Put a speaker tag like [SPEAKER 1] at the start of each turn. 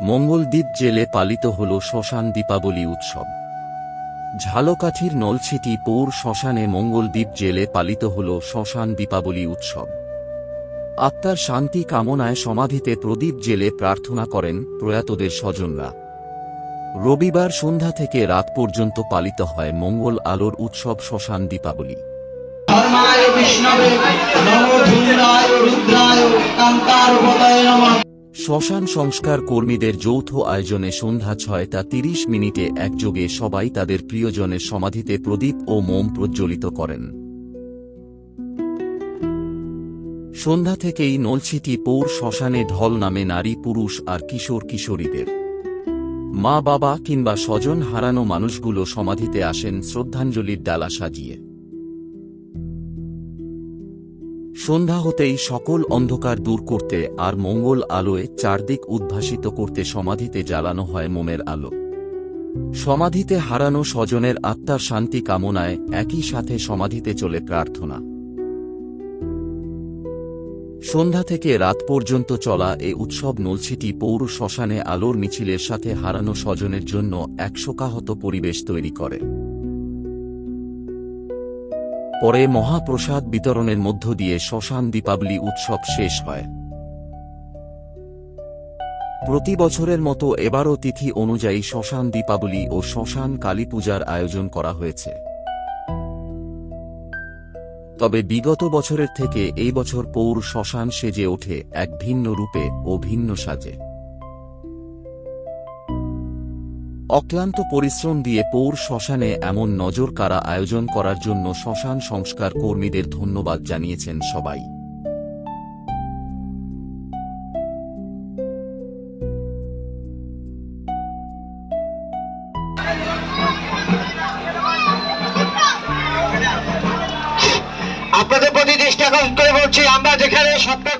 [SPEAKER 1] মঙ্গলদ্বীপ জেলে পালিত হল শ্মশান দীপাবলি উৎসব। ঝালকাঠির নলছিটি পৌর শ্মশানে মঙ্গলদ্বীপ জেলে পালিত হল শ্মশান দীপাবলি উৎসব। আত্মার শান্তি কামনায় সমাধিতে প্রদীপ জেলে প্রার্থনা করেন প্রয়াতদের স্বজনরা। রবিবার সন্ধ্যা থেকে রাত পর্যন্ত পালিত হয় মঙ্গল আলোর উৎসব শ্মশান দীপাবলি।
[SPEAKER 2] বিষ্ণবে রুদ্রায়
[SPEAKER 1] শ্মশান সংস্কার কর্মীদের যৌথ আয়োজনে সন্ধ্যা ছয়টা তিরিশ মিনিটে একযোগে সবাই তাদের প্রিয়জনের সমাধিতে প্রদীপ ও মোম প্রজ্বলিত করেন। সন্ধ্যা থেকেই নলছিটি পৌর শ্মশানে ঢল নামে নারী, পুরুষ আর কিশোর কিশোরীদের। মা বাবা কিংবা স্বজন হারানো মানুষগুলো সমাধিতে আসেন শ্রদ্ধাঞ্জলির ডালা সাজিয়ে। সন্ধ্যা হতেই সকল অন্ধকার দূর করতে আর মঙ্গল আলোয় চারদিক উদ্ভাসিত করতে সমাধিতে জ্বালানো হয় মোমের আলো। সমাধিতে হারানো স্বজনের আত্মার শান্তি কামনায় একই সাথে সমাধিতে চলে প্রার্থনা। সন্ধ্যা থেকে রাত পর্যন্ত চলা এ উৎসব নলছিটি পৌর শ্মশানে আলোর মিছিলের সাথে হারানো স্বজনের জন্য এক শোকাহত পরিবেশ তৈরি করে। পরে মহাপ্রসাদ বিতরণের মধ্য দিয়ে শ্মশান দীপাবলি উৎসব শেষ হয়। প্রতি বছরের মতো এবারও তিথি অনুযায়ী শ্মশান দীপাবলি ও শ্মশান কালী পূজার আয়োজন করা হয়েছে। তবে বিগত বছরের থেকে এই বছর পৌর শ্মশান সেজে ওঠে এক ভিন্ন রূপে ও ভিন্ন সাজে। অক্লান্ত পরিশ্রম দিয়ে পৌর শ্মশানে এমন নজর কারা আয়োজন করার জন্য শ্মশান সংস্কার কর্মীদের ধন্যবাদ জানিয়েছেন সবাই।
[SPEAKER 2] আপনাদের প্রতি দৃষ্টি আকর্ষণ করে বলছি, আমরা যেখানে সবটা